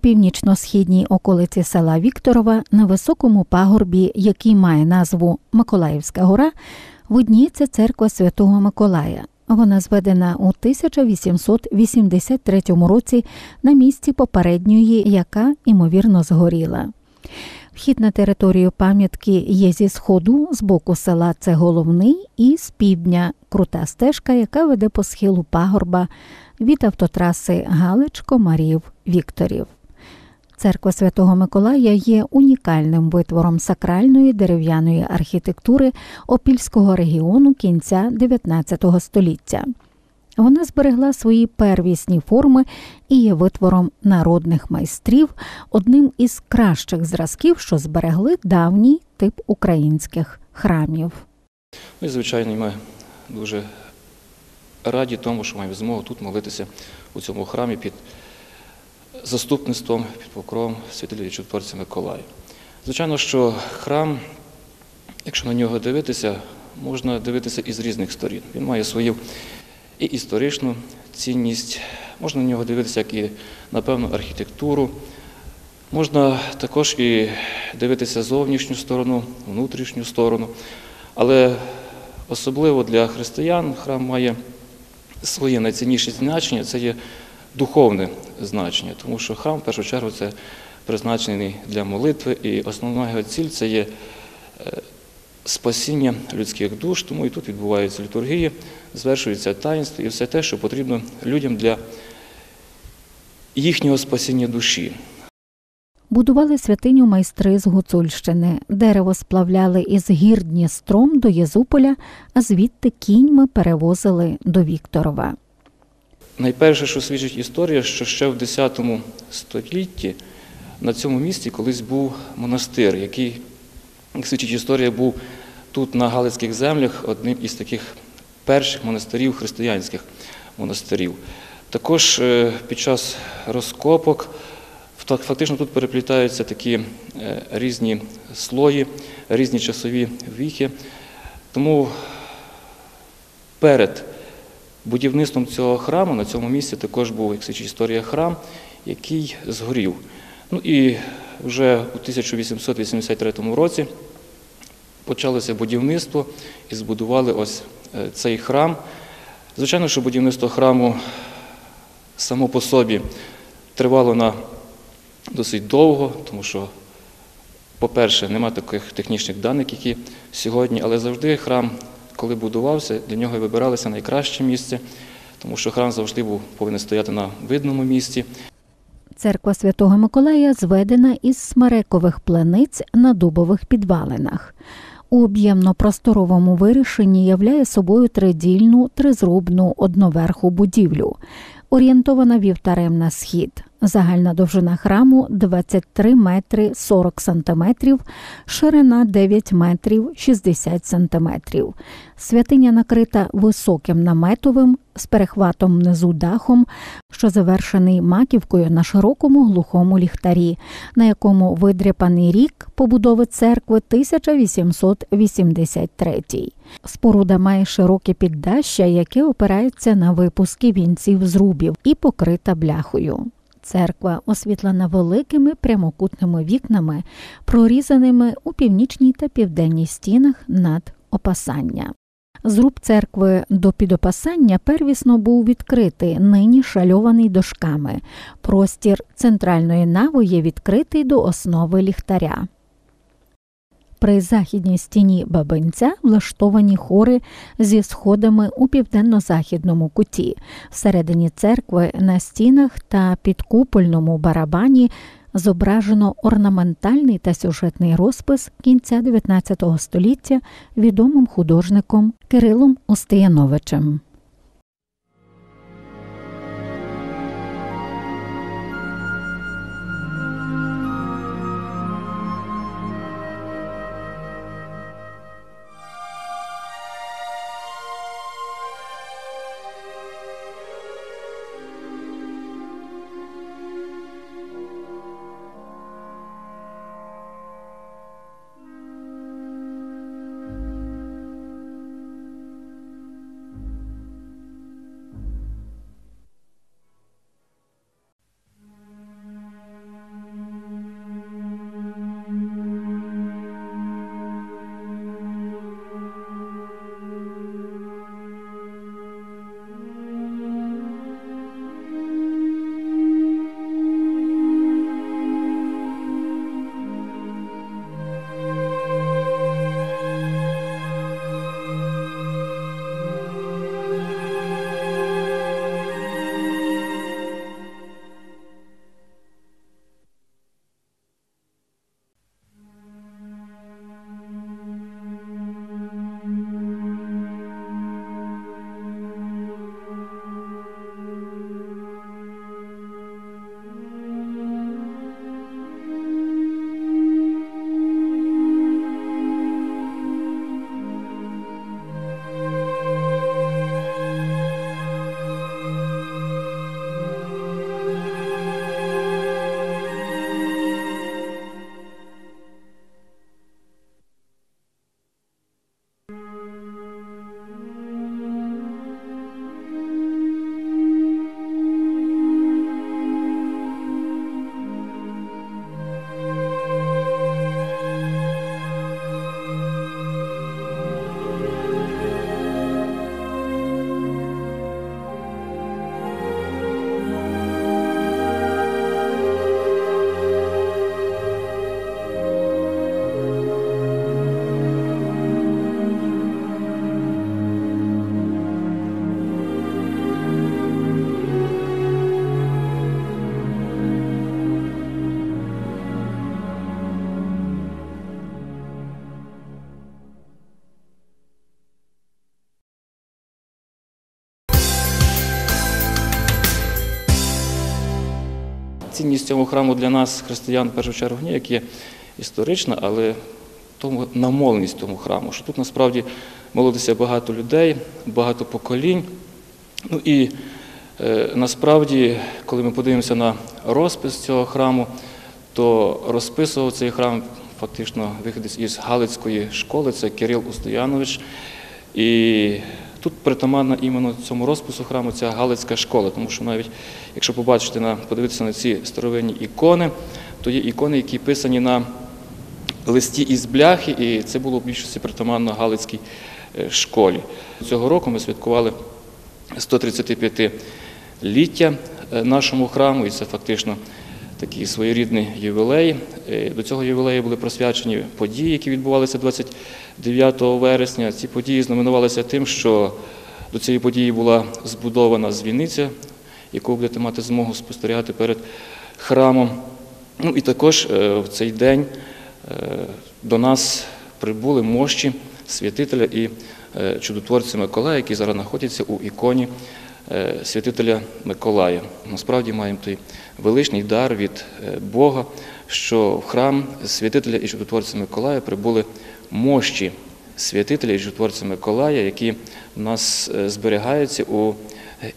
північно-східній околиці села Вікторова на високому пагорбі, який має назву Миколаївська гора, видніється церква Святого Миколая. Вона зведена у 1883 році на місці попередньої, яка ймовірно згоріла. Вхід на територію пам'ятки є зі сходу, з боку села це головний, і з півдня крута стежка, яка веде по схилу пагорба від автотраси Галич, Комарів, Вікторів. Церква Святого Миколая є унікальним витвором сакральної дерев'яної архітектури Опільського регіону кінця XIX століття. Вона зберегла свої первісні форми і є витвором народних майстрів, одним із кращих зразків, що зберегли давній тип українських храмів. І звичайно, ми дуже раді тому, що маємо змогу тут молитися у цьому храмі під заступництвом, під покровом святителя чудотворця Миколая. Звичайно, що храм, якщо на нього дивитися, можна дивитися із різних сторін. Він має свою і історичну цінність, можна на нього дивитися, як і, напевно, архітектуру. Можна також і дивитися зовнішню сторону, внутрішню сторону. Але особливо для християн храм має своє найцінніше значення це є духовне значення, тому що храм в першу чергу це призначений для молитви, і основна його ціль це є е, спасіння людських душ, тому і тут відбуваються літургії, звершується таїнство і все те, що потрібно людям для їхнього спасіння душі. Будували святиню майстри з Гуцульщини. Дерево сплавляли із гір Дністром до Єзуполя, а звідти кіньми перевозили до Вікторова. Найперше, що свідчить історія, що ще в X столітті на цьому місці колись був монастир, який, як свідчить історія, був тут на Галицьких землях одним із таких перших монастирів, християнських монастирів. Також е, під час розкопок фактично тут переплітаються такі е, різні слої, різні часові віхи. Тому перед будівництвом цього храму на цьому місці також був, як свідчить історія, храм, який згорів. Ну і вже у 1883 році почалося будівництво і збудували ось е, цей храм. Звичайно, що будівництво храму само по собі тривало на досить довго, тому що, по-перше, нема таких технічних даних, які сьогодні, але завжди храм, коли будувався, для нього вибиралося найкраще місце, тому що храм завжди був повинен стояти на видному місці. Церква Святого Миколая зведена із смерекових плениць на дубових підвалинах. У об'ємно-просторовому вирішенні являє собою тридільну, тризрубну одноверху будівлю, орієнтована вівтарем на схід. Загальна довжина храму 23 метри 40 сантиметрів, ширина 9 метрів 60 сантиметрів. Святиня накрита високим наметовим з перехватом внизу дахом, що завершений маківкою на широкому глухому ліхтарі, на якому видряпаний рік побудови церкви 1883. Споруда має широке піддаща, яке опирається на випуски вінців зрубів і покрита бляхою. Церква освітлена великими прямокутними вікнами, прорізаними у північній та південній стінах над опасання. Зруб церкви до підопасання первісно був відкритий, нині шальований дошками. Простір центральної нави є відкритий до основи ліхтаря. При західній стіні бабинця влаштовані хори зі сходами у південно-західному куті. Всередині церкви на стінах та підкупольному барабані зображено орнаментальний та сюжетний розпис кінця XIX століття відомим художником Кирилом Остияновичем. Цінність цього храму для нас, християн, в першу чергу, ні, як є історична, але тому намоленість тому храму, що тут насправді молилися багато людей, багато поколінь. Ну і е, насправді, коли ми подивимося на розпис цього храму, то розписував цей храм фактично виходець із Галицької школи, це Кирил Устоянович. І тут притаманна іменно цьому розпису храму ця Галицька школа, тому що навіть якщо побачити на подивитися на ці старовинні ікони, то є ікони, які писані на листі із бляхи, і це було в більшості притаманно Галицькій е, школі. Цього року ми святкували 135-ліття е, нашому храму, і це фактично такий своєрідний ювілей. Е, До цього ювілею були присвячені події, які відбувалися 29 вересня. Ці події знаменувалися тим, що до цієї події була збудована дзвіниця, яку будете мати змогу спостерігати перед храмом. Ну і також е, в цей день е, до нас прибули мощі святителя і чудотворця Миколая, які зараз знаходяться у іконі святителя Миколая. Насправді маємо той величний дар від е, Бога, що в храм святителя і чудотворця Миколая прибули мощі святителя і чудотворця Миколая, які в нас е, зберігаються у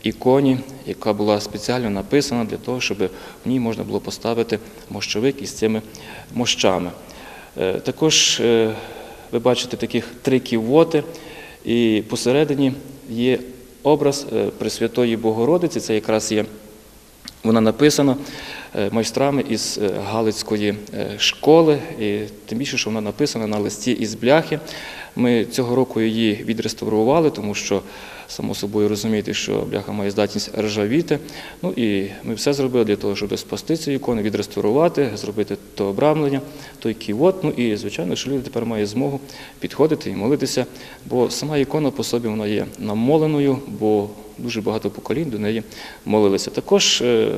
іконі, яка була спеціально написана для того, щоб в ній можна було поставити мощовик із цими мощами. Е, Також е, ви бачите таких три ківоти, і посередині є образ е, Пресвятої Богородиці. Це якраз є вона написана е, майстрами із е, Галицької школи, і тим більше, що вона написана на листі із бляхи. Ми цього року її відреставрували, тому що, само собою розумієте, що бляха має здатність ржавіти. Ну і ми все зробили для того, щоб спасти цю ікону, відреставрувати, зробити то обрамлення, той ківот. Ну і, звичайно, що люди тепер мають змогу підходити і молитися, бо сама ікона по собі вона є намоленою, бо дуже багато поколінь до неї молилися. Також, е,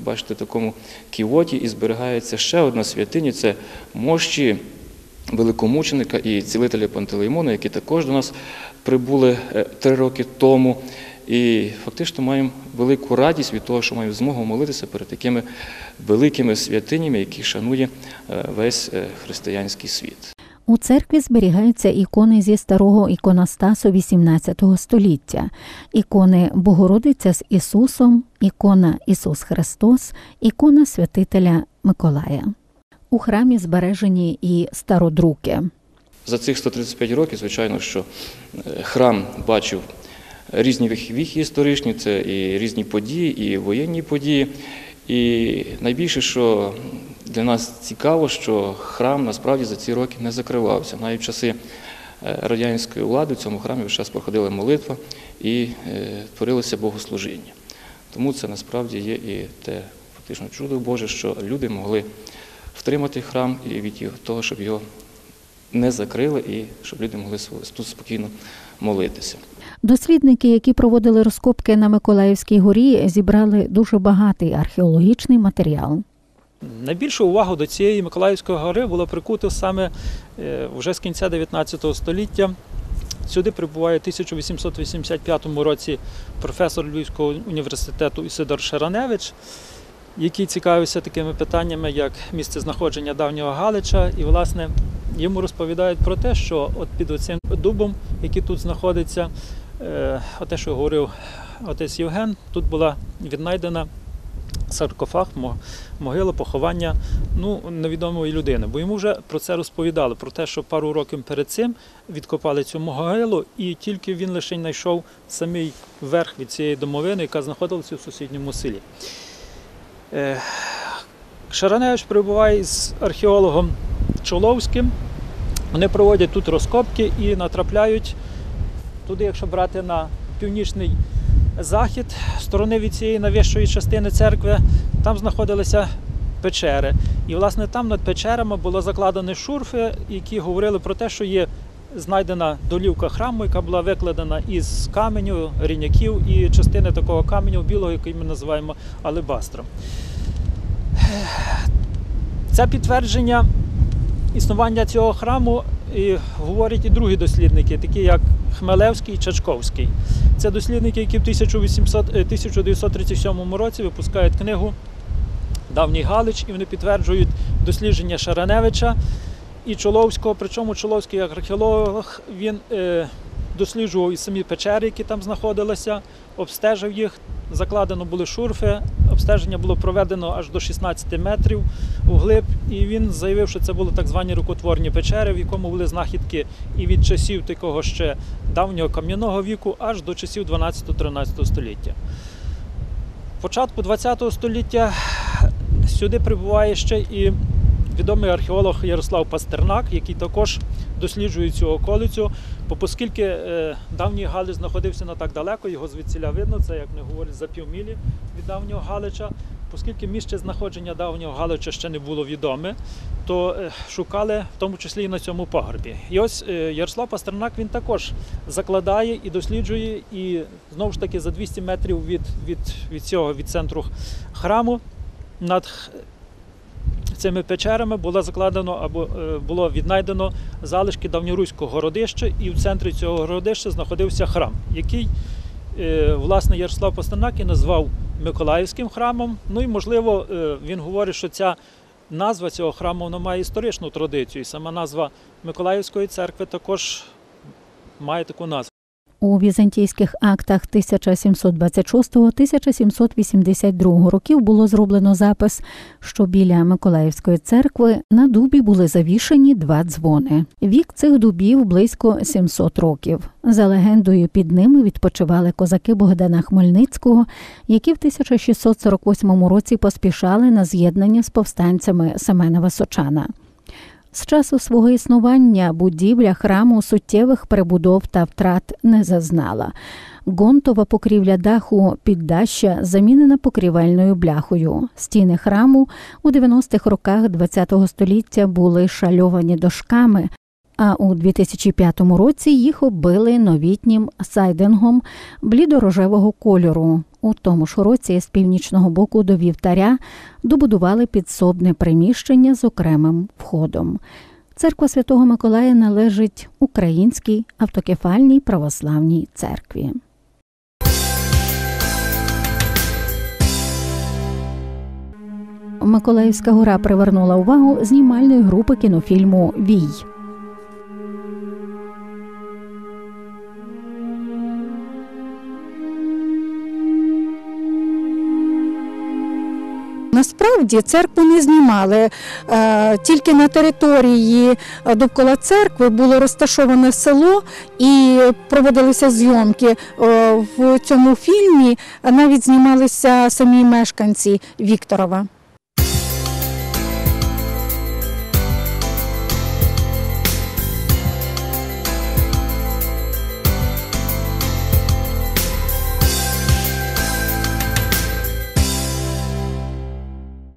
бачите, в такому ківоті і зберігається ще одна святиня, це мощі великомученика і цілителя Пантелеймона, які також до нас прибули е, три роки тому. І фактично маємо велику радість від того, що маємо змогу молитися перед такими великими святинями, які шанує е, весь е, християнський світ. У церкві зберігаються ікони зі старого іконостасу XVIII століття, ікони Богородиця з Ісусом, ікона Ісус Христос, ікона святителя Миколая. У храмі збережені і стародруки. За цих 135 років, звичайно, що е, храм бачив різні віхи історичні, це і різні події, і воєнні події. І найбільше, що для нас цікаво, що храм насправді за ці роки не закривався. Навіть в часи е, радянської влади в цьому храмі весь час проходила молитва і е, творилося богослужіння. Тому це насправді є і те фактично чудо Боже, що люди могли втримати храм і від того, щоб його не закрили і щоб люди могли тут спокійно молитися. Дослідники, які проводили розкопки на Миколаївській горі, зібрали дуже багатий археологічний матеріал. Найбільшу увагу до цієї Миколаївської гори було прикуто саме е, вже з кінця 19 століття. Сюди прибуває в 1885 році професор Львівського університету Ісидор Шараневич, який цікавився такими питаннями, як місце знаходження давнього Галича. І, власне, йому розповідають про те, що от під оцим дубом, який тут знаходиться, е, те, що говорив отець Євген, тут була віднайдена саркофаг, могила, поховання ну, невідомої людини. Бо йому вже про це розповідали, про те, що пару років перед цим відкопали цю могилу, і тільки він лише знайшов самий верх від цієї домовини, яка знаходилася в сусідньому селі. Е, Шараневич перебуває з археологом Чоловським. Вони проводять тут розкопки і натрапляють туди, якщо брати на північний захід сторони від цієї навіщої частини церкви, там знаходилися печери. І, власне, там над печерами було закладені шурфи, які говорили про те, що є знайдена долівка храму, яка була викладена із каменю, ріняків і частини такого каменю білого, який ми називаємо алебастром. Це підтвердження існування цього храму і говорять і другі дослідники, такі як Хмелевський і Чачковський. Це дослідники, які в 1800, е, 1937 році випускають книгу давній Галич, і вони підтверджують дослідження Шараневича і Чоловського. Причому Чоловський як археолог він е, досліджував і самі печери, які там знаходилися, обстежив їх. Закладено були шурфи, обстеження було проведено аж до 16 метрів углиб, і він заявив, що це були так звані рукотворні печери, в якому були знахідки і від часів такого ще давнього кам'яного віку, аж до часів 12-13 століття. Початку ХХ століття сюди прибуває ще і відомий археолог Ярослав Пастернак, який також досліджує цю околицю. Бо оскільки е, давній Галич знаходився не так далеко, його звідсіля видно, це як не говорять за півмілі від давнього Галича. Оскільки місце знаходження давнього Галича ще не було відоме, то е, шукали в тому числі і на цьому пагорбі. І ось е, Ярослав Пастернак він також закладає і досліджує, і знову ж таки за 200 метрів від, від, від цього від центру храму над цими печерами було закладено або е, було віднайдено залишки давньоруського городища, і в центрі цього городища знаходився храм, який е, власне Ярослав Пастернак і назвав Миколаївським храмом. Ну і можливо, е, він говорить, що ця назва цього храму вона має історичну традицію, і сама назва Миколаївської церкви також має таку назву. У візантійських актах 1726-1782 років було зроблено запис, що біля Миколаївської церкви на дубі були завішені два дзвони. Вік цих дубів близько 700 років. За легендою, під ними відпочивали козаки Богдана Хмельницького, які в 1648 році поспішали на з'єднання з повстанцями Семена Височана. З часу свого існування будівля храму суттєвих перебудов та втрат не зазнала. Гонтова покрівля даху піддаща замінена покрівельною бляхою. Стіни храму у 90-х роках ХХ століття були шальовані дошками, а у 2005 році їх оббили новітнім сайдингом блідорожевого кольору. У тому ж році з північного боку до вівтаря добудували підсобне приміщення з окремим входом. Церква Святого Миколая належить Українській автокефальній православній церкві. Миколаївська гора привернула увагу знімальної групи кінофільму Вій. Насправді церкву не знімали. Е, Тільки на території е, довкола церкви було розташоване село і проводилися зйомки. Е, В цьому фільмі навіть знімалися самі мешканці Вікторова.